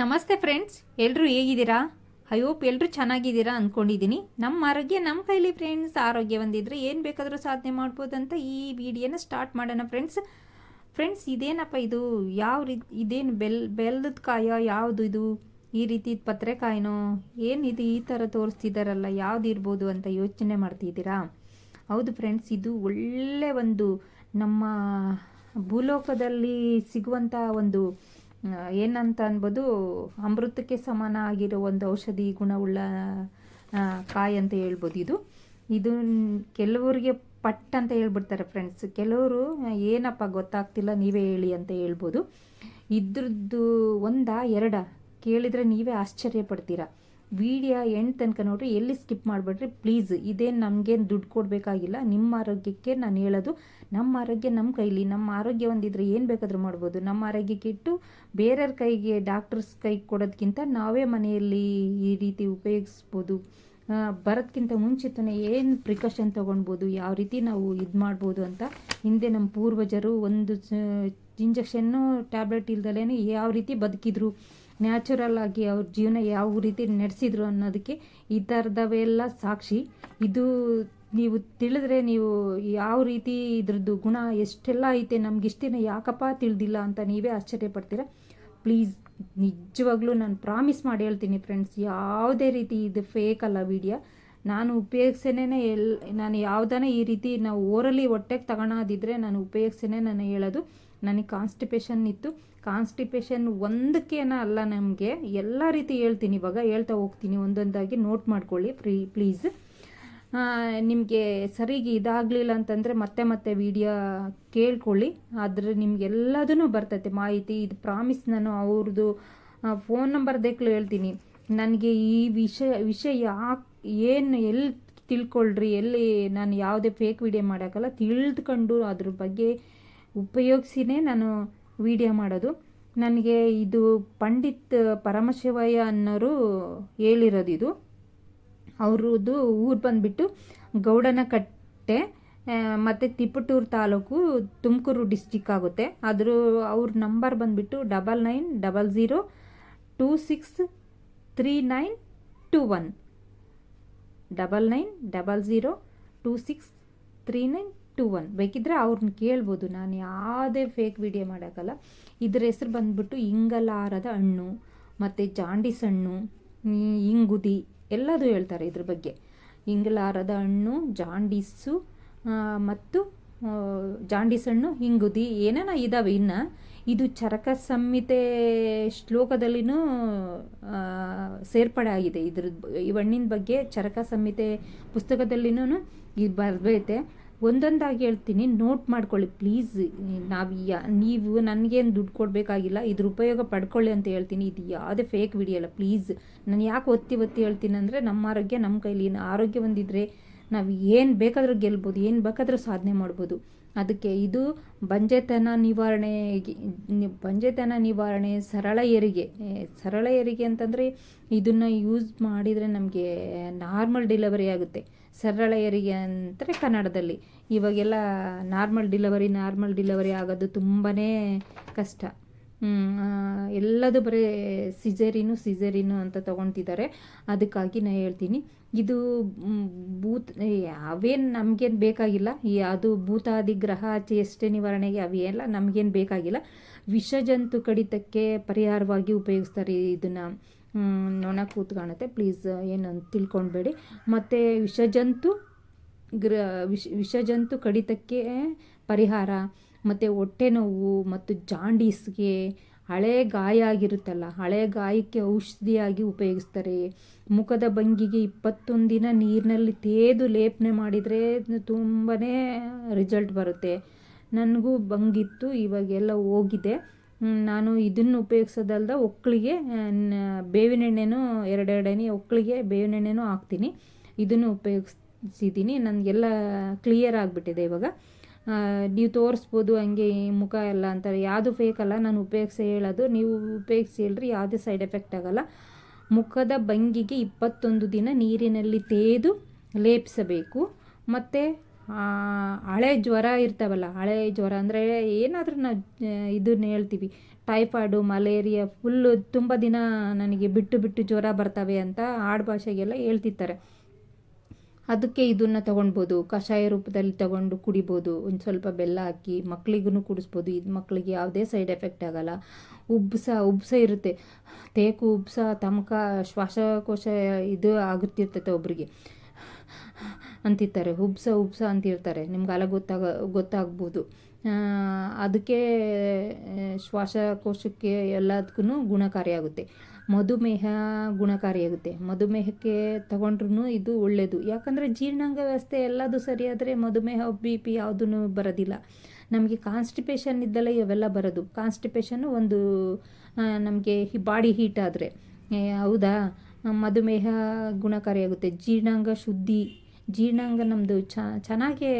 ನಮಸ್ತೆ ಫ್ರೆಂಡ್ಸ್ ಎಲ್ಲರೂ ಹೇಗಿದ್ದೀರಾ? ಐ ಹೋಪ್ ಎಲ್ಲರೂ ಚೆನ್ನಾಗಿದ್ದೀರಾ ಅಂದ್ಕೊಂಡಿದ್ದೀನಿ ನಮ್ಮ ಆರೋಗ್ಯ ನಮ್ಮ ಕೈಲಿ ಫ್ರೆಂಡ್ಸ್, ಆರೋಗ್ಯ ಒಂದಿದ್ರೆ ಏನು ಬೇಕಾದರೂ ಸಾಧನೆ ಮಾಡ್ಬೋದಂತ ಈ ವಿಡಿಯೋನ ಸ್ಟಾರ್ಟ್ ಮಾಡೋಣ ಫ್ರೆಂಡ್ಸ್. ಫ್ರೆಂಡ್ಸ್, ಇದೇನಪ್ಪ ಇದು? ಯಾವ ರೀತಿ ಇದೇನು ಬೆಲ್ ಬೆಲ್ಲದ ಕಾಯೋ, ಯಾವುದು ಇದು? ಈ ರೀತಿ ಪತ್ರೆಕಾಯಿನೋ? ಏನಿದು ಈ ಥರ ತೋರಿಸ್ತಿದ್ದಾರಲ್ಲ ಯಾವ್ದು ಇರ್ಬೋದು ಅಂತ ಯೋಚನೆ ಮಾಡ್ತಿದ್ದೀರಾ? ಹೌದು ಫ್ರೆಂಡ್ಸ್, ಇದು ಒಳ್ಳೆ ಒಂದು ನಮ್ಮ ಭೂಲೋಕದಲ್ಲಿ ಸಿಗುವಂಥ ಒಂದು ಏನಂತ ಅನ್ಬೋದು, ಅಮೃತಕ್ಕೆ ಸಮಾನ ಆಗಿರೋ ಒಂದು ಔಷಧಿ ಗುಣವುಳ್ಳ ಕಾಯಿ ಅಂತ ಹೇಳ್ಬೋದು ಇದು. ಇದು ಕೆಲವರಿಗೆ ಪಟ್ ಅಂತ ಹೇಳ್ಬಿಡ್ತಾರೆ ಫ್ರೆಂಡ್ಸ್ ಕೆಲವರು ಏನಪ್ಪ ಗೊತ್ತಾಗ್ತಿಲ್ಲ, ನೀವೇ ಹೇಳಿ ಅಂತ ಹೇಳ್ಬೋದು. ಇದ್ರದ್ದು ಒಂದಾ ಎರಡ ಕೇಳಿದರೆ ನೀವೇ ಆಶ್ಚರ್ಯ ಪಡ್ತೀರಾ. ವಿಡಿಯೋ ಎಂಡ್ ತನಕ ನೋಡ್ರಿ, ಎಲ್ಲಿ ಸ್ಕಿಪ್ ಮಾಡಿಬಿಡ್ರಿ ಪ್ಲೀಸ್ ಇದೇನು ನಮಗೇನು ದುಡ್ಡು ಕೊಡಬೇಕಾಗಿಲ್ಲ. ನಿಮ್ಮ ಆರೋಗ್ಯಕ್ಕೆ ನಾನು ಹೇಳೋದು, ನಮ್ಮ ಆರೋಗ್ಯ ನಮ್ಮ ಕೈಲಿ, ನಮ್ಮ ಆರೋಗ್ಯ ಒಂದಿದ್ರೆ ಏನು ಬೇಕಾದರೂ ಮಾಡ್ಬೋದು. ನಮ್ಮ ಆರೋಗ್ಯಕ್ಕೆ ಇಟ್ಟು ಬೇರೆಯವ್ರ ಕೈಗೆ ಡಾಕ್ಟರ್ಸ್ ಕೈಗೆ ಕೊಡೋದಕ್ಕಿಂತ ನಾವೇ ಮನೆಯಲ್ಲಿ ಈ ರೀತಿ ಉಪಯೋಗಿಸ್ಬೋದು. ಬರೋದಕ್ಕಿಂತ ಮುಂಚಿತನೇ ಏನು ಪ್ರಿಕಾಷನ್ ತೊಗೊಳ್ಬೋದು, ಯಾವ ರೀತಿ ನಾವು ಇದು ಮಾಡ್ಬೋದು ಅಂತ ಹಿಂದೆ ನಮ್ಮ ಪೂರ್ವಜರು ಒಂದು ಇಂಜೆಕ್ಷನ್ನು ಟ್ಯಾಬ್ಲೆಟ್ ಇಲ್ದಲೇ ಯಾವ ರೀತಿ ಬದುಕಿದ್ರು. ನ್ಯಾಚುರಲ್ ಆಗಿ ಅವ್ರ ಜೀವನ ಯಾವ ರೀತಿ ನಡೆಸಿದ್ರು ಅನ್ನೋದಕ್ಕೆ ಈ ಥರದವೆಲ್ಲ ಸಾಕ್ಷಿ. ಇದು ನೀವು ತಿಳಿದ್ರೆ ನೀವು ಯಾವ ರೀತಿ ಇದ್ರದ್ದು ಗುಣ ಎಷ್ಟೆಲ್ಲ ಐತೆ ನಮ್ಗೆ ಇಷ್ಟಿನ ದಿನ ಯಾಕಪ್ಪ ತಿಳಿದಿಲ್ಲ ಅಂತ ನೀವೇ ಆಶ್ಚರ್ಯ ಪಡ್ತೀರಾ? ಪ್ಲೀಸ್, ನಿಜವಾಗ್ಲೂ ನಾನು ಪ್ರಾಮಿಸ್ ಮಾಡಿ ಹೇಳ್ತೀನಿ ಫ್ರೆಂಡ್ಸ್, ಯಾವುದೇ ರೀತಿ ಇದು ಫೇಕ್ ಅಲ್ಲ ವಿಡಿಯೋ ನಾನು ಉಪಯೋಗಿಸೇನೆ ಎಲ್, ನಾನು ಯಾವ್ದಾನ ಈ ರೀತಿ ನಾವು ಓರಲ್ಲಿ ಹೊಟ್ಟೆಗೆ ತಗೊಳೋದಿದ್ರೆ ನಾನು ಉಪಯೋಗಿಸೇನೆ ನಾನು ಹೇಳೋದು. ನನಗೆ ಕಾನ್ಸ್ಟಿಪೇಷನ್ ಇತ್ತು. ಕಾನ್ಸ್ಟಿಪೇಷನ್ ಒಂದಕ್ಕೇನ ಅಲ್ಲ, ನಮಗೆ ಎಲ್ಲ ರೀತಿ ಹೇಳ್ತೀನಿ. ಇವಾಗ ಹೇಳ್ತಾ ಹೋಗ್ತೀನಿ. ಒಂದೊಂದಾಗಿ ನೋಟ್ ಮಾಡ್ಕೊಳ್ಳಿ ಫ್ರೀ ಪ್ಲೀಸ್ ನಿಮಗೆ ಸರಿಗೆ ಇದಾಗಲಿಲ್ಲ ಅಂತಂದರೆ ಮತ್ತೆ ಮತ್ತೆ ವಿಡಿಯೋ ಕೇಳ್ಕೊಳ್ಳಿ. ಆದರೆ ನಿಮ್ಗೆಲ್ಲದೂ ಬರ್ತೈತೆ. ಮಾಹಿತಿ, ಇದು ಪ್ರಾಮಿಸ್ ನಾನು ಅವ್ರದ್ದು ಫೋನ್ ನಂಬರ್ ದೇಕ್ಲು ಹೇಳ್ತೀನಿ. ನನಗೆ ಈ ವಿಷಯ ವಿಷಯ ಏನು ಎಲ್ಲಿ ತಿಳ್ಕೊಳ್ರಿ, ಎಲ್ಲಿ ನಾನು ಯಾವುದೇ ಫೇಕ್ ವಿಡಿಯೋ ಮಾಡೋಕ್ಕಲ್ಲ ತಿಳಿದುಕೊಂಡು ಅದ್ರ ಬಗ್ಗೆ ಉಪಯೋಗಿಸಿನೇ ನಾನು ವಿಡಿಯೋ ಮಾಡೋದು. ನನಗೆ ಇದು ಪಂಡಿತ್ ಪರಮಶಿವಯ್ಯ ಅನ್ನೋರು ಹೇಳಿರೋದು ಇದು ಅವ್ರದ್ದು ಊರು ಬಂದುಬಿಟ್ಟು ಗೌಡನಕಟ್ಟೆ ಮತ್ತು ತಿಪ್ಪಟೂರು ತಾಲೂಕು ತುಮಕೂರು ಡಿಸ್ಟಿಕ್ ಆಗುತ್ತೆ. ಅದ್ರ ಅವ್ರ ನಂಬರ್ ಬಂದುಬಿಟ್ಟು double nine double zero two six three nine two one. Double nine double zero two six three nine two one. ಬೇಕಿದ್ರೆ ಅವ್ರನ್ನ ಕೇಳ್ಬೋದು. ನಾನು ಯಾವುದೇ ಫೇಕ್ ವಿಡಿಯೋ ಮಾಡೋಕ್ಕಲ್ಲ. ಇದ್ರ ಹೆಸ್ರು ಬಂದ್ಬಿಟ್ಟು ಇಂಗಲಾರದ ಹಣ್ಣು, ಮತ್ತು ಜಾಂಡಿಸ್ ಹಣ್ಣು ಇಂಗುದಿ ಎಲ್ಲದೂ ಹೇಳ್ತಾರೆ ಇದ್ರ ಬಗ್ಗೆ. ಇಂಗಲಾರದ ಹಣ್ಣು, ಜಾಂಡೀಸು ಮತ್ತು ಜಾಂಡೀಸ್ ಹಣ್ಣು, ಇಂಗುದಿ ಏನೇನ ಇದ್ದಾವೆ ಇನ್ನು. ಇದು ಚರಕ ಸಂಹಿತೆ ಶ್ಲೋಕದಲ್ಲಿನೂ ಸೇರ್ಪಡೆ ಆಗಿದೆ. ಇದ್ರ ಈ ಹಣ್ಣಿನ ಬಗ್ಗೆ ಚರಕ ಸಂಹಿತೆ ಪುಸ್ತಕದಲ್ಲಿನೂ ಇದು ಬರ್ತೈತೆ ಒಂದೊಂದಾಗಿ ಹೇಳ್ತೀನಿ ನೋಟ್ ಮಾಡ್ಕೊಳ್ಳಿ ಪ್ಲೀಸ್ ನಾವು ನೀವು ನನಗೇನು ದುಡ್ಡು ಕೊಡಬೇಕಾಗಿಲ್ಲ, ಇದ್ರ ಉಪಯೋಗ ಪಡ್ಕೊಳ್ಳಿ ಅಂತ ಹೇಳ್ತೀನಿ. ಇದು ಯಾವುದೇ ಫೇಕ್ ವಿಡಿಯೋ ಅಲ್ಲ ಪ್ಲೀಸ್ ನಾನು ಯಾಕೆ ಒತ್ತಿ ಒತ್ತಿ ಹೇಳ್ತೀನಿ ಅಂದರೆ, ನಮ್ಮ ಆರೋಗ್ಯ, ನಮ್ಮ ಕೈಲಿ ಆರೋಗ್ಯ ಒಂದಿದ್ರೆ ನಾವು ಏನು ಬೇಕಾದರೂ ಗೆಲ್ಬೋದು, ಏನು ಬೇಕಾದರೂ ಸಾಧನೆ ಮಾಡ್ಬೋದು. ಅದಕ್ಕೆ ಇದು ಬಂಜೆತನ ನಿವಾರಣೆಗೆ ಬಂಜೆತನ ನಿವಾರಣೆ ಸರಳ ಹೆರಿಗೆ ಸರಳ ಹೆರಿಗೆ ಅಂತಂದರೆ, ಇದನ್ನು ಯೂಸ್ ಮಾಡಿದರೆ ನಮಗೆ ನಾರ್ಮಲ್ ಡೆಲಿವರಿ ಆಗುತ್ತೆ. ಸರಳ ಅಂದರೆ ಕನ್ನಡದಲ್ಲಿ. ಇವಾಗೆಲ್ಲ ನಾರ್ಮಲ್ ಡಿಲವರಿ ನಾರ್ಮಲ್ ಡಿಲವರಿ ಆಗೋದು ತುಂಬಾ ಕಷ್ಟ. ಎಲ್ಲದು ಬರೀ ಸಿಜರಿನು ಸಿಜರಿನು ಅಂತ ತಗೊತಿದ್ದಾರೆ. ಅದಕ್ಕಾಗಿ ನಾನು ಹೇಳ್ತೀನಿ. ಇದು ಭೂತ್ ಅವೇನು ನಮಗೇನು ಬೇಕಾಗಿಲ್ಲ. ಈ ಅದು ಭೂತಾದಿ ಗ್ರಹ ಚೇಷ್ಟೆ ನಿವಾರಣೆಗೆ ಅವೆಲ್ಲ ನಮಗೇನು ಬೇಕಾಗಿಲ್ಲ. ವಿಷಜಂತು ಕಡಿತಕ್ಕೆ ಪರಿಹಾರವಾಗಿ ಉಪಯೋಗಿಸ್ತಾರೆ ಇದನ್ನು. ನೊಣ ಕೂತ್ಕಾಣುತ್ತೆ ಪ್ಲೀಸ್ ಏನು ತಿಳ್ಕೊಳ್ಬೇಡಿ. ಮತ್ತು ವಿಷಜಂತು, ಗ್ರ, ವಿಷ, ವಿಷಜಂತು ಕಡಿತಕ್ಕೆ ಪರಿಹಾರ, ಮತ್ತು ಹೊಟ್ಟೆ ನೋವು, ಮತ್ತು ಜಾಂಡೀಸ್ಗೆ ಹಳೆ ಗಾಯ ಆಗಿರುತ್ತಲ್ಲ, ಹಳೆ ಗಾಯಕ್ಕೆ ಔಷಧಿಯಾಗಿ ಉಪಯೋಗಿಸ್ತಾರೆ. ಮುಖದ ಭಂಗಿಗೆ ಇಪ್ಪತ್ತೊಂದು ದಿನ ನೀರಿನಲ್ಲಿ ತೇದು ಲೇಪನೆ ಮಾಡಿದರೆ ತುಂಬಾ ರಿಸಲ್ಟ್ ಬರುತ್ತೆ. ನನಗೂ ಬಂಗಿತ್ತು ಇವಾಗೆಲ್ಲ ಹೋಗಿದೆ. ನಾನು ಇದನ್ನು ಉಪಯೋಗಿಸೋದಲ್ದ ಒಕ್ಕಳಿಗೆ ಬೇವಿನ ಎಣ್ಣೆನೂ ಎರಡೆರಡನೇ ಒಕ್ಕಳಿಗೆ ಬೇವಿನ ಎಣ್ಣೆನೂ ಹಾಕ್ತೀನಿ. ಇದನ್ನು ಉಪಯೋಗಿಸಿದ್ದೀನಿ. ನನಗೆಲ್ಲ ಕ್ಲಿಯರ್ ಆಗಿಬಿಟ್ಟಿದೆ ಇವಾಗ. ನೀವು ತೋರಿಸ್ಬೋದು ಹಂಗೆ ಮುಖ ಎಲ್ಲ ಅಂತಾರೆ ಯಾವುದು ಫೇಕ್ ಅಲ್ಲ, ನಾನು ಉಪಯೋಗಿಸಿ ಹೇಳೋದು. ನೀವು ಉಪಯೋಗಿಸಿ ಹೇಳ್ರಿ, ಯಾವುದೇ ಸೈಡ್ ಎಫೆಕ್ಟ್ ಆಗಲ್ಲ. ಮುಖದ ಭಂಗಿಗೆ ಇಪ್ಪತ್ತೊಂದು ದಿನ ನೀರಿನಲ್ಲಿ ತೇದು ಲೇಪಿಸಬೇಕು. ಮತ್ತು ಹಳೆ ಜ್ವರ ಇರ್ತಾವಲ್ಲ, ಹಳೆ ಜ್ವರ ಅಂದರೆ ಏನಾದರೂ ನಾವು ಇದನ್ನ ಹೇಳ್ತೀವಿ. ಟೈಫಾಯ್ಡು, ಮಲೇರಿಯಾ ಫುಲ್ಲು ತುಂಬ ದಿನ ನನಗೆ ಬಿಟ್ಟು ಬಿಟ್ಟು ಜ್ವರ ಬರ್ತವೆ ಅಂತ ಆಡು ಭಾಷೆಗೆಲ್ಲ ಹೇಳ್ತಿರ್ತಾರೆ. ಅದಕ್ಕೆ ಇದನ್ನು ತೊಗೊಳ್ಬೋದು ಕಷಾಯ ರೂಪದಲ್ಲಿ ತಗೊಂಡು ಕುಡಿಬೋದು, ಒಂದು ಸ್ವಲ್ಪ ಬೆಲ್ಲ ಹಾಕಿ ಮಕ್ಕಳಿಗೂ ಕುಡಿಸ್ಬೋದು. ಇದು ಮಕ್ಕಳಿಗೆ ಯಾವುದೇ ಸೈಡ್ ಎಫೆಕ್ಟ್ ಆಗಲ್ಲ. ಉಬ್ಸ ಉಬ್ಸ ಇರುತ್ತೆ. ತೇಕು, ಉಬ್ಸ, ತಮಕ, ಶ್ವಾಸಕೋಶ ಇದು ಆಗುತ್ತಿರ್ತೈತೆ ಒಬ್ರಿಗೆ. ಅಂತಿರ್ತಾರೆ, ಹುಬ್ಸ ಹುಬ್ಸ ಅಂತಿರ್ತಾರೆ. ನಿಮ್ಗೆಲ್ಲ ಗೊತ್ತಾಗ, ಗೊತ್ತಾಗ್ಬೋದು. ಅದಕ್ಕೆ ಶ್ವಾಸಕೋಶಕ್ಕೆ ಎಲ್ಲದಕ್ಕೂ ಗುಣಕಾರಿಯಾಗುತ್ತೆ. ಮಧುಮೇಹ ಗುಣಕಾರಿಯಾಗುತ್ತೆ. ಮಧುಮೇಹಕ್ಕೆ ತಗೊಂಡ್ರೂ ಇದು ಒಳ್ಳೆಯದು ಯಾಕಂದರೆ ಜೀರ್ಣಾಂಗ ವ್ಯವಸ್ಥೆ ಎಲ್ಲದು ಸರಿಯಾದರೆ ಮಧುಮೇಹ ಬಿ ಪಿ ಯಾವುದೂ ಬರೋದಿಲ್ಲ. ನಮಗೆ ಕಾನ್ಸ್ಟಿಪೇಷನ್ ಇದ್ದಲ್ಲ ಇವೆಲ್ಲ ಬರೋದು. ಕಾನ್ಸ್ಟಿಪೇಷನ್ನು ಒಂದು ನಮಗೆ ಬಾಡಿ ಹೀಟ್ ಆದರೆ. ಹೌದಾ? ಮಧುಮೇಹ ಗುಣಕಾರಿಯಾಗುತ್ತೆ. ಜೀರ್ಣಾಂಗ ಶುದ್ಧಿ. ಜೀರ್ಣಾಂಗ ನಮ್ಮದು ಚೆನ್ನಾಗೇ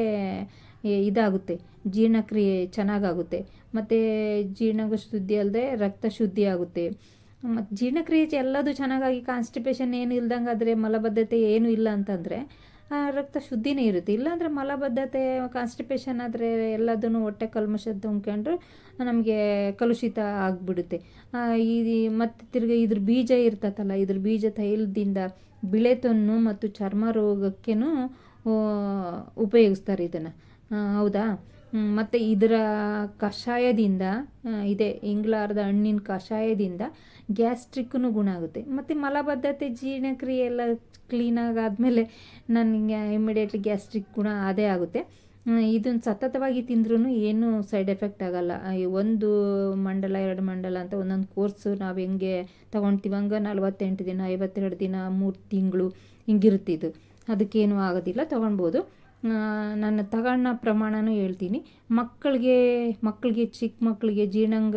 ಇದಾಗುತ್ತೆ. ಜೀರ್ಣಕ್ರಿಯೆ ಚೆನ್ನಾಗಾಗುತ್ತೆ. ಮತ್ತು ಜೀರ್ಣಾಂಗ ಶುದ್ಧಿ ಅಲ್ಲದೆ ರಕ್ತ ಶುದ್ಧಿ ಆಗುತ್ತೆ. ಮತ್ತು ಜೀರ್ಣಕ್ರಿಯೆ ಎಲ್ಲದು ಚೆನ್ನಾಗಾಗಿ ಕಾನ್ಸ್ಟಿಪೇಷನ್ ಏನು ಇಲ್ದಂಗೆ ಆದರೆ ಮಲಬದ್ಧತೆ ಏನೂ ಇಲ್ಲ ಅಂತಂದರೆ ರಕ್ತ ಶುದ್ಧಿನೇ ಇರುತ್ತೆ. ಇಲ್ಲಾಂದರೆ ಮಲಬದ್ಧತೆ ಕಾನ್ಸ್ಟಿಪೇಷನ್ ಆದರೆ ಎಲ್ಲದೂ ಹೊಟ್ಟೆ ಕಲ್ಮಶ ತುಂಬ್ಕೊಂಡ್ರೆ ನಮಗೆ ಕಲುಷಿತ ಆಗಿಬಿಡುತ್ತೆ. ಈ ಮತ್ತು ತಿರ್ಗಿ ಇದ್ರ ಬೀಜ ಇರ್ತತಲ್ಲ ಇದ್ರ ಬೀಜ ತೈಲದಿಂದ ಬಿಳೆತೊನ್ನು ಮತ್ತು ಚರ್ಮ ರೋಗಕ್ಕೇನು ಉಪಯೋಗಿಸ್ತಾರೆ ಇದನ್ನು. ಹೌದಾ? ಮತ್ತು ಇದರ ಕಷಾಯದಿಂದ ಇದೆ ಇಂಗ್ಲಾರ್ದ ಹಣ್ಣಿನ ಕಷಾಯದಿಂದ ಗ್ಯಾಸ್ಟ್ರಿಕ್ಕೂ ಗುಣ ಆಗುತ್ತೆ. ಮತ್ತು ಮಲಬದ್ಧತೆ, ಜೀರ್ಣಕ್ರಿಯೆ ಎಲ್ಲ ಕ್ಲೀನಾಗಿ ಆದಮೇಲೆ ನನಗೆ ಇಮಿಡಿಯೇಟ್ಲಿ ಗ್ಯಾಸ್ಟ್ರಿಕ್ ಗುಣ ಅದೇ ಆಗುತ್ತೆ. ಇದನ್ನು ಸತತವಾಗಿ ತಿಂದ್ರೂ ಏನೂ ಸೈಡ್ ಎಫೆಕ್ಟ್ ಆಗಲ್ಲ. ಒಂದು ಮಂಡಲ, ಎರಡು ಮಂಡಲ ಅಂತ ಒಂದೊಂದು ಕೋರ್ಸು ನಾವು ಹೆಂಗೆ ತೊಗೊಳ್ತೀವಿ ಹಂಗೆ ನಲ್ವತ್ತೆಂಟು ದಿನ, ಐವತ್ತೆರಡು ದಿನ, ಮೂರು ತಿಂಗಳು ಹಿಂಗಿರುತ್ತಿದ್ದು ಅದಕ್ಕೇನು ಆಗೋದಿಲ್ಲ, ತೊಗೊಳ್ಬೋದು. ನನ್ನ ತಗೊಳ್ಳೋ ಪ್ರಮಾಣನೂ ಹೇಳ್ತೀನಿ. ಮಕ್ಕಳಿಗೆ ಮಕ್ಕಳಿಗೆ, ಚಿಕ್ಕ ಮಕ್ಕಳಿಗೆ ಜೀರ್ಣಾಂಗ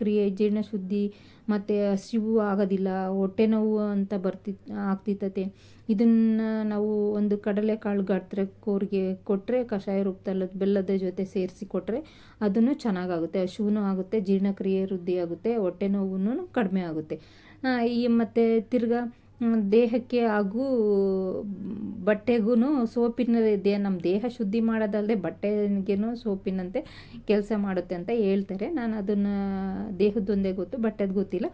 ಕ್ರಿಯೆ ಜೀರ್ಣ ಶುದ್ಧಿ ಮತ್ತು ಹಸಿವು ಆಗೋದಿಲ್ಲ, ಹೊಟ್ಟೆ ನೋವು ಅಂತ ಬರ್ತಿ ಆಗ್ತಿತ್ತತೆ ಇದನ್ನು ನಾವು ಒಂದು ಕಡಲೆಕಾಳು ಗಾತ್ರ ಕೋರಿಗೆ ಕೊಟ್ಟರೆ ಕಷಾಯ ರೂಪದಲ್ಲಿ ಬೆಲ್ಲದ ಜೊತೆ ಸೇರಿಸಿ ಕೊಟ್ಟರೆ ಅದನ್ನು ಚೆನ್ನಾಗಾಗುತ್ತೆ. ಹಸಿವು ಆಗುತ್ತೆ, ಜೀರ್ಣಕ್ರಿಯೆ ವೃದ್ಧಿ ಆಗುತ್ತೆ, ಹೊಟ್ಟೆ ನೋವು ಕಡಿಮೆ ಆಗುತ್ತೆ. ಈ ಮತ್ತು ತಿರ್ಗಾ ದೇಹಕ್ಕೆ ಹಾಗೂ ಬಟ್ಟೆಗೂ ಸೋಪಿನ ದೇ ನಮ್ಮ ದೇಹ ಶುದ್ಧಿ ಮಾಡೋದಲ್ಲದೆ ಬಟ್ಟೆಗೇನು ಸೋಪಿನಂತೆ ಕೆಲಸ ಮಾಡುತ್ತೆ ಅಂತ ಹೇಳ್ತಾರೆ. ನಾನು ಅದನ್ನು ದೇಹದೊಂದೇ ಗೊತ್ತು, ಬಟ್ಟೆದು ಗೊತ್ತಿಲ್ಲ.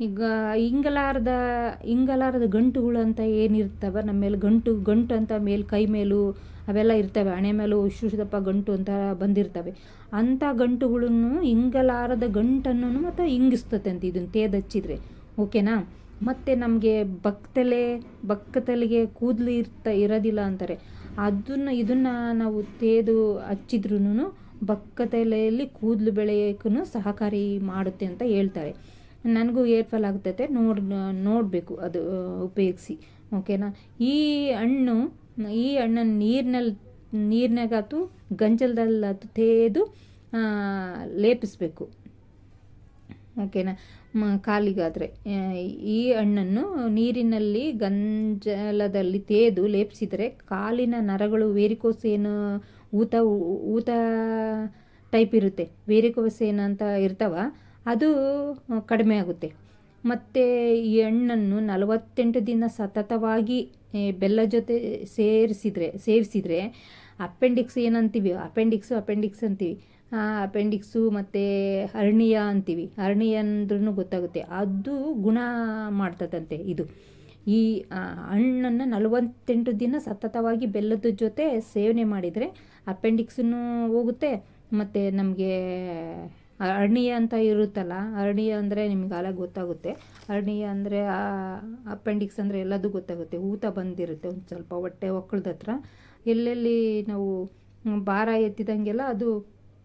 ಈಗ ಇಂಗಲಾರದ ಇಂಗಲಾರದ ಗಂಟುಗಳು ಅಂತ ಏನಿರ್ತವೆ ನಮ್ಮ ಮೇಲೆ ಗಂಟು ಗಂಟು ಅಂತ ಮೇಲೆ ಕೈ ಮೇಲೂ ಅವೆಲ್ಲ ಇರ್ತವೆ, ಹಣೆ ಮೇಲೂ ಶುಶುದಪ್ಪ ಗಂಟು ಅಂತ ಬಂದಿರ್ತವೆ. ಅಂಥ ಗಂಟುಗಳನ್ನು ಇಂಗಲಾರದ ಗಂಟನ್ನು ಮತ್ತು ಇಂಗಿಸ್ತತೆ ಅಂತ ಇದನ್ನು ತೇದಚ್ಚಿದ್ರೆ ಓಕೆನಾ? ಮತ್ತು ನಮಗೆ ಬಕ್ತಲೆ ಬಕ್ಕತಲೆಗೆ ಕೂದಲು ಇರ್ತಾ, ಇರೋದಿಲ್ಲ ಅಂತಾರೆ. ಅದನ್ನು, ಇದನ್ನು ನಾವು ತೇದು ಹಚ್ಚಿದ್ರೂ ಬಕ್ಕತಲೆಯಲ್ಲಿ ಕೂದಲು ಬೆಳೆಯೋಕ್ಕೂ ಸಹಕಾರಿ ಮಾಡುತ್ತೆ ಅಂತ ಹೇಳ್ತಾರೆ. ನನಗೂ ಏರ್ ಫಾಲ್ ಆಗ್ತೈತೆ, ನೋಡ್, ನೋಡಬೇಕು ಅದು ಉಪಯೋಗಿಸಿ. ಓಕೆನಾ? ಈ ಹಣ್ಣು, ಈ ಹಣ್ಣನ್ನು ನೀರಿನಲ್ಲಿ ನೀರಿನಾಗಾತು, ಗಂಜಲದಲ್ಲಾತು ತೇದು ಲೇಪಿಸ್ಬೇಕು. ಓಕೆನಾ? ಕಾಲಿಗಾದರೆ. ಈ ಹಣ್ಣನ್ನು ನೀರಿನಲ್ಲಿ ಗಂಜಲದಲ್ಲಿ ತೇದು ಲೇಪಿಸಿದರೆ ಕಾಲಿನ ನರಗಳು ವೇರಿಕೋಸ್ ಏನು ಊತ ಊತ ಟೈಪ್ ಇರುತ್ತೆ. ವೇರಿಕೋಸೇನ ಅಂತ ಇರ್ತಾವ, ಅದು ಕಡಿಮೆ ಆಗುತ್ತೆ. ಮತ್ತು ಈ ಹಣ್ಣನ್ನು ನಲವತ್ತೆಂಟು ದಿನ ಸತತವಾಗಿ ಬೆಲ್ಲ ಜೊತೆ ಸೇರಿಸಿದರೆ, ಸೇವಿಸಿದರೆ ಅಪೆಂಡಿಕ್ಸ್ ಏನಂತೀವಿ? ಅಪೆಂಡಿಕ್ಸು ಅಪೆಂಡಿಕ್ಸ್ ಅಂತೀವಿ. ಅಪೆಂಡಿಕ್ಸು ಮತ್ತು ಹರ್ಣಿಯ ಅಂತೀವಿ. ಹರ್ಣಿಯ ಅಂದ್ರೂ ಗೊತ್ತಾಗುತ್ತೆ. ಅದು ಗುಣ ಮಾಡ್ತದಂತೆ ಇದು. ಈ ಹಣ್ಣನ್ನು ನಲವತ್ತೆಂಟು ದಿನ ಸತತವಾಗಿ ಬೆಲ್ಲದ ಜೊತೆ ಸೇವನೆ ಮಾಡಿದರೆ ಅಪೆಂಡಿಕ್ಸನ್ನು ಹೋಗುತ್ತೆ. ಮತ್ತು ನಮಗೆ ಅರ್ಣಿಯ ಅಂತ ಇರುತ್ತಲ್ಲ ಅರ್ಣಿಯ ಅಂದರೆ ನಿಮ್ಗೆ ಆಲ ಗೊತ್ತಾಗುತ್ತೆ. ಅರ್ಣಿಯ ಅಂದರೆ ಅಪೆಂಡಿಕ್ಸ್ ಅಂದರೆ ಎಲ್ಲದೂ ಗೊತ್ತಾಗುತ್ತೆ. ಊತ ಬಂದಿರುತ್ತೆ ಒಂದು ಸ್ವಲ್ಪ ಹೊಟ್ಟೆ ಒಕ್ಕಳದತ್ರ. ಎಲ್ಲೆಲ್ಲಿ ನಾವು ಭಾರ ಎತ್ತಿದಂಗೆಲ್ಲ ಅದು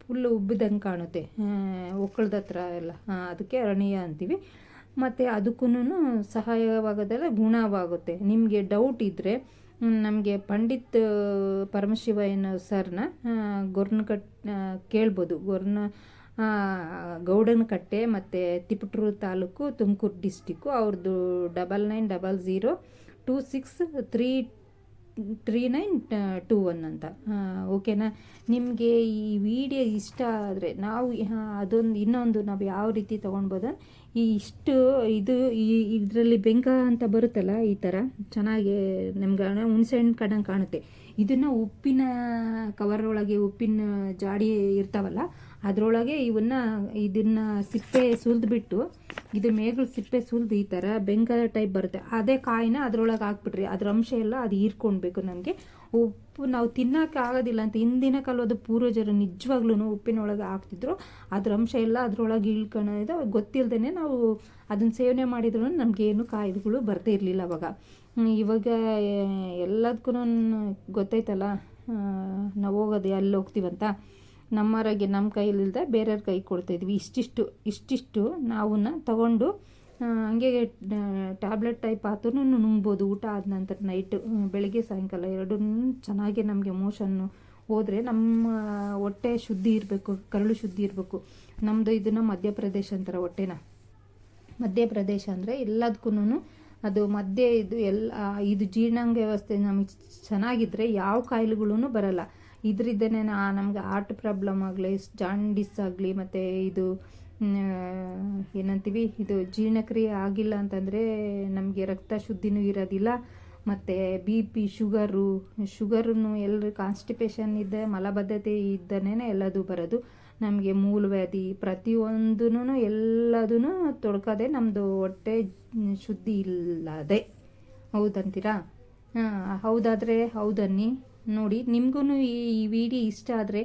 ಫುಲ್ಲು ಉಬ್ಬಿದಂಗೆ ಕಾಣುತ್ತೆ. ಒಕ್ಕಳದ ಹತ್ರ ಎಲ್ಲ. ಅದಕ್ಕೆ ಅರಣ್ಯ ಅಂತೀವಿ. ಮತ್ತು ಅದಕ್ಕೂ ಸಹಾಯವಾಗೋದೆಲ್ಲ ಗುಣವಾಗುತ್ತೆ. ನಿಮಗೆ ಡೌಟ್ ಇದ್ದರೆ ನಮಗೆ ಪಂಡಿತ್ ಪರಮಶಿವ ಏನೋ ಸರ್ನ ಗೊರ್ನಕಟ್ ಕೇಳ್ಬೋದು. ಗೊರ್ನ ಗೌಡನಕಟ್ಟೆ ಮತ್ತು ತಿಪಟೂರು ತಾಲೂಕು ತುಮಕೂರು ಡಿಸ್ಟಿಕ್ಕು ಅವ್ರದ್ದು double nine double zero two six three three nine two one ಅಂತ. ಓಕೆನಾ ನಿಮಗೆ ಈ ವಿಡಿಯೋ ಇಷ್ಟ ಆದರೆ ನಾವು ಅದೊಂದು, ಇನ್ನೊಂದು ನಾವು ಯಾವ ರೀತಿ ತೊಗೊಳ್ಬೋದು ಈ ಇಷ್ಟು, ಇದು, ಈ, ಇದರಲ್ಲಿ ಬೆಂಕ ಅಂತ ಬರುತ್ತಲ್ಲ ಈ ಥರ ಚೆನ್ನಾಗಿ, ನಮ್ಗೆ ಹುಣಸೆಹಣ್ಣು ಕಡಂಗೆ ಕಾಣುತ್ತೆ. ಇದನ್ನು ಉಪ್ಪಿನ ಕವರ್ ಒಳಗೆ ಉಪ್ಪಿನ ಜಾಡಿ ಇರ್ತಾವಲ್ಲ, ಅದರೊಳಗೆ ಇವನ್ನ ಇದನ್ನು ಸಿಪ್ಪೆ ಸುಲಿದ್ಬಿಟ್ಟು ಇದು ಮೇಗಳು ಸಿಪ್ಪೆ ಸುಲ್ದು ಈ ಥರ ಬೆಂಕ ಟೈಪ್ ಬರುತ್ತೆ. ಅದೇ ಕಾಯಿನ ಅದರೊಳಗೆ ಹಾಕ್ಬಿಟ್ರಿ. ಅದ್ರ ಅಂಶ ಎಲ್ಲ ಅದು ಹೀರ್ಕೊಳ್ಬೇಕು ನಮಗೆ. ಉಪ್ಪು ನಾವು ತಿನ್ನೋಕೆ ಆಗೋದಿಲ್ಲ ಅಂತ ಹಿಂದಿನ ಕಾಲದ ಪೂರ್ವಜರು ನಿಜವಾಗ್ಲೂ ಉಪ್ಪಿನೊಳಗೆ ಹಾಕ್ತಿದ್ರು. ಅದ್ರ ಅಂಶ ಎಲ್ಲ ಅದರೊಳಗೆ ಇಳ್ಕೊಳ್ಳೋದು ಗೊತ್ತಿಲ್ಲದೇ ನಾವು ಅದನ್ನು ಸೇವನೆ ಮಾಡಿದ್ರು ನಮಗೇನು ಕಾಯಿಲೆಗಳು ಬರ್ತಾ ಇರಲಿಲ್ಲ ಅವಾಗ. ಇವಾಗ ಎಲ್ಲದಕ್ಕೂ ಗೊತ್ತೈತಲ್ಲ ನಾವು ಹೋಗೋದು ಅಲ್ಲಿ ಹೋಗ್ತೀವಂತ, ನಮ್ಮ ಆರೋಗ್ಯ ನಮ್ಮ ಕೈಲಿಲ್ಲದೆ ಬೇರೆಯವ್ರ ಕೈ ಕೊಡ್ತಾಯಿದ್ವಿ. ಇಷ್ಟಿಷ್ಟು ಇಷ್ಟಿಷ್ಟು ನಾವನ್ನ ತಗೊಂಡು ಹಂಗೆ ಟ್ಯಾಬ್ಲೆಟ್ ಟೈಪ್ ಆದ್ರೂ ನುಂಗ್ಬೋದು. ಊಟ ಆದ ನಂತರ ನೈಟ್ ಬೆಳಗ್ಗೆ ಸಾಯಂಕಾಲ ಎರಡೂ ಚೆನ್ನಾಗಿ ನಮಗೆ ಮೋಷನ್ನು ಹೋದರೆ ನಮ್ಮ ಹೊಟ್ಟೆ ಶುದ್ಧಿ ಇರಬೇಕು, ಕರಳು ಶುದ್ಧಿ ಇರಬೇಕು. ನಮ್ಮದು ಇದನ್ನು ಮಧ್ಯಪ್ರದೇಶ ಅಂತಾರೆ ಹೊಟ್ಟೆನ. ಮಧ್ಯಪ್ರದೇಶ ಅಂದರೆ ಎಲ್ಲದಕ್ಕೂ ಅದು ಮಧ್ಯ ಇದು ಎಲ್ಲ ಇದು ಜೀರ್ಣಾಂಗ ವ್ಯವಸ್ಥೆ ನಮಗೆ ಚೆನ್ನಾಗಿದ್ದರೆ ಯಾವ ಕಾಯಿಲೆಗಳೂ ಬರಲ್ಲ. ಇದರಿಂದನೇ ನಮಗೆ ಹಾರ್ಟ್ ಪ್ರಾಬ್ಲಮ್ ಆಗಲಿ ಜಾಂಡಿಸ್ ಆಗಲಿ, ಮತ್ತು ಇದು ಏನಂತೀವಿ, ಇದು ಜೀರ್ಣಕ್ರಿಯೆ ಆಗಿಲ್ಲ ಅಂತಂದರೆ ನಮಗೆ ರಕ್ತ ಶುದ್ಧಿನೂ ಇರೋದಿಲ್ಲ. ಮತ್ತು ಬಿ ಪಿ ಶುಗರು ಶುಗರನ್ನು ಎಲ್ಲರೂ ಕಾನ್ಸ್ಟಿಪೇಷನ್ ಇದ್ದ, ಮಲಬದ್ಧತೆ ಇದ್ದನೇ ಎಲ್ಲದೂ ಬರೋದು. ನಮಗೆ ಮೂಲವ್ಯಾಧಿ ಪ್ರತಿಯೊಂದೂ ಎಲ್ಲದೂ ತೊಡ್ಕೋದೆ ನಮ್ಮದು ಹೊಟ್ಟೆ ಶುದ್ಧಿ ಇಲ್ಲದೆ. ಹೌದಂತೀರಾ? ಹಾಂ, ಹೌದಾದರೆ ಹೌದನ್ನಿ. ನೋಡಿ ನಿಮಗೂ ಈ ವಿಡಿಯೋ ಇಷ್ಟ ಆದರೆ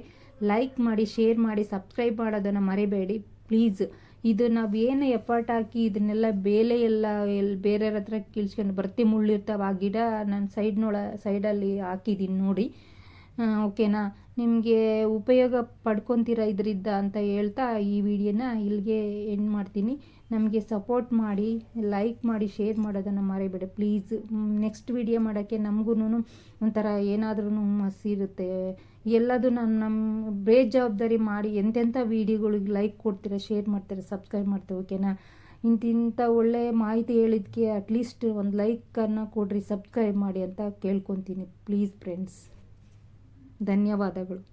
ಲೈಕ್ ಮಾಡಿ, ಶೇರ್ ಮಾಡಿ, ಸಬ್ಸ್ಕ್ರೈಬ್ ಮಾಡೋದನ್ನು ಮರಿಬೇಡಿ. ಪ್ಲೀಸ್. ಇದು ನಾವು ಏನು ಎಫರ್ಟ್ ಹಾಕಿ ಇದನ್ನೆಲ್ಲ ಬೇಲೆ ಎಲ್ಲ ಎಲ್ಲಿ ಬೇರೆಯವ್ರ ಹತ್ರ ಕೀಳ್ಸ್ಕೊಂಡು ಬರ್ತಿ ಮುಳ್ಳಿರ್ತಾವೆ ಆ ಗಿಡ ನಾನು ಸೈಡ್ನೊಳ, ಸೈಡಲ್ಲಿ ಹಾಕಿದ್ದೀನಿ ನೋಡಿ. ಓಕೆನಾ. ನಿಮಗೆ ಉಪಯೋಗ ಪಡ್ಕೊತೀರ ಇದರಿಂದ ಅಂತ ಹೇಳ್ತಾ ಈ ವಿಡಿಯೋನ ಇಲ್ಲಿಗೆ ಎಂಡ್ ಮಾಡ್ತೀನಿ. ನಮಗೆ ಸಪೋರ್ಟ್ ಮಾಡಿ ಲೈಕ್ ಮಾಡಿ ಶೇರ್ ಮಾಡೋದನ್ನು ಮರೆಯಬೇಡ ಪ್ಲೀಸ್ ನೆಕ್ಸ್ಟ್ ವಿಡಿಯೋ ಮಾಡೋಕ್ಕೆ ನಮಗೂ ಒಂಥರ ಏನಾದ್ರೂ ಮಸಿರುತ್ತೆ ಎಲ್ಲದು ನಾನು ನಮ್ಮ ಬೇಜವಾಬ್ದಾರಿ ಮಾಡಿ ಎಂತೆಂಥ ವಿಡಿಯೋಗಳಿಗೆ ಲೈಕ್ ಕೊಡ್ತೀರಾ ಶೇರ್ ಮಾಡ್ತೀರಾ ಸಬ್ಸ್ಕ್ರೈಬ್ ಮಾಡ್ತೀರಾ, ಓಕೆನಾ. ಇಂತಿಂಥ ಒಳ್ಳೆ ಮಾಹಿತಿ ಹೇಳಿದ್ಕೆ ಅಟ್ಲೀಸ್ಟ್ ಒಂದು ಲೈಕನ್ನು ಕೊಡ್ರಿ ಸಬ್ಸ್ಕ್ರೈಬ್ ಮಾಡಿ ಅಂತ ಕೇಳ್ಕೊತೀನಿ. ಪ್ಲೀಸ್ ಫ್ರೆಂಡ್ಸ್ ಧನ್ಯವಾದಗಳು.